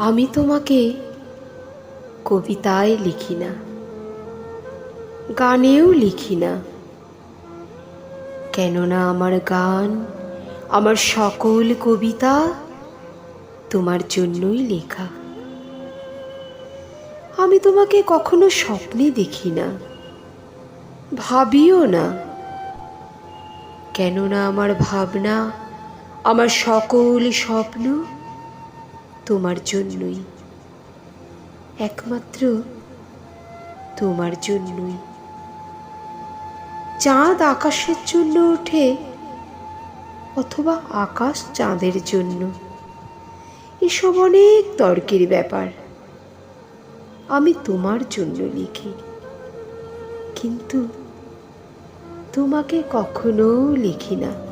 আমি তোমাকে কবিতায় লিখি না, গানেও লিখি না। কেননা আমার গান, আমার সকল কবিতা তোমার জন্যই লেখা। আমি তোমাকে কখনো স্বপ্নে দেখি না, ভাবিও না। কেননা আমার ভাবনা, আমার সকল স্বপ্ন তোমার জন্যই। একমাত্র তোমার জন্যই। চাঁদ আকাশের জন্য ওঠে অথবা আকাশ চাঁদের জন্য। এসব অনেক তর্কের ব্যাপার। আমি তোমার জন্য লিখি। কিন্তু তোমাকে কখনো লিখি না।